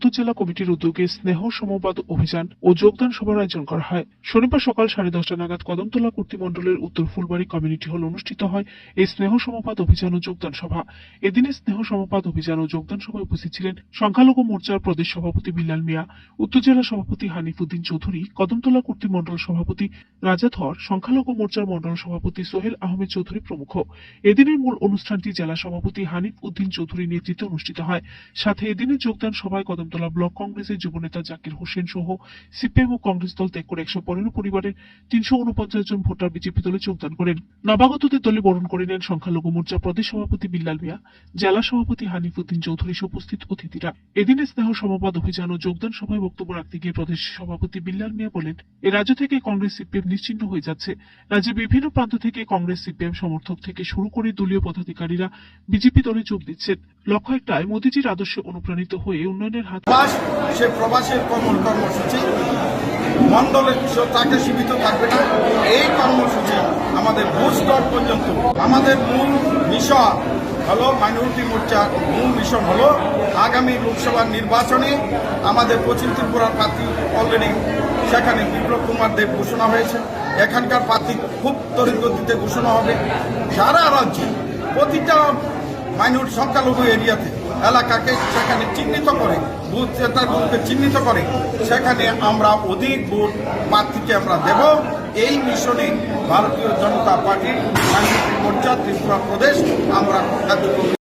উত্তর জেলা কমিটির উদ্যোগে স্নেহ সমবাদ অভিযান ও যোগদান সভার আয়োজন করা হয়। শনিবার সকাল সাড়ে দশটা নাগাদ কদমতলা কর্তৃমণ্ডলের উত্তর ফুলবাড়ি কমিউনিটি হল অনুষ্ঠিত হয় এই স্নেহ সমবাদ অভিযান ও যোগদান সভা। এদিনে স্নেহ সমবাদ অভিযান ও যোগদান সভায় উপস্থিত ছিলেন সংখ্যালঘু মোর্চার প্রদেশ সভাপতি বিল্লাল মিয়া, উত্তর জেলা সভাপতি হানিফুদ্দিন চৌধুরী, কদমতলা কর্তৃমণ্ডল সভাপতি রাজা ধর সংখ্যালঘু মোর্চার মণ্ডল সভাপতি সোহেল আহমেদ চৌধুরী প্রমুখ। এদিনের মূল অনুষ্ঠানটি জেলা সভাপতি হানিফ উদ্দিন চৌধুরীর নেতৃত্বে অনুষ্ঠিত হয়। সাথে এদিনের যোগদান সভায় কদমতলা ব্লক কংগ্রেসের যুবনেতা জাকির হোসেন সহ সিপিএম ও কংগ্রেস দল ত্যাগ করে একশো পনেরো পরিবারের তিনশো উনপঞ্চাশ জন ভোটার বিজেপি দলে যোগদান করেন। নবাগতদের দলে বরণ করে নেন সংখ্যালঘু মোর্চা প্রদেশ সভাপতি বিল্লাল মিয়া, জেলা সভাপতি হানিফ উদ্দিন চৌধুরী সহ উপস্থিত অতিথিরা। এদিনে স্নেহ সমবাদ অভিযান ও যোগদান সভায় বক্তব্য রাখতে গিয়ে প্রদেশ সভাপতি বিল্লাল মিয়া বলেন, এ রাজ্য থেকে কংগ্রেস সিপিএম নিশ্চিহ্ন হয়ে যাচ্ছে। রাজ্যের বিভিন্ন প্রান্ত থেকে কংগ্রেস সিপিএম সমর্থক থেকে শুরু করে দলীয় পদাধিকারীরা বিজেপি দলে যোগ দিচ্ছেন। লক্ষ্য একটাই মোদীজির আদর্শে অনুপ্রাণিত হয়ে উন্নয়নের হাত সে প্রবাসের কর্ম কর্মসূচি। মন্ডলের বিষয় তাকে সীমিত থাকবে না। এই কর্মসূচি আমাদের বুস্টর পর্যন্ত। আমাদের মূল মিশন হলো মাইনরিটি মোর্চার মূল মিশন হলো আগামী লোকসভা নির্বাচনে আমাদের পশ্চিম ত্রিপুরার প্রার্থী অলরেডি সেখানে বিপ্লব কুমার দেব ঘোষণা হয়েছে। এখানকার প্রার্থী খুব তরিত ঘোষণা হবে। সারা রাজ্যে প্রতিটা মাইনরিটি সংখ্যালঘু এরিয়াতে। এলাকাকে সেখানে চিহ্নিত করে, বুথ সেন্টারগুলোকে চিহ্নিত করে, সেখানে আমরা অধিক ভোট প্রার্থীকে আমরা দেব। এই মিশনে ভারতীয় জনতা পার্টির মাইনরিটি মোর্চা ত্রিপুরা প্রদেশ আমরা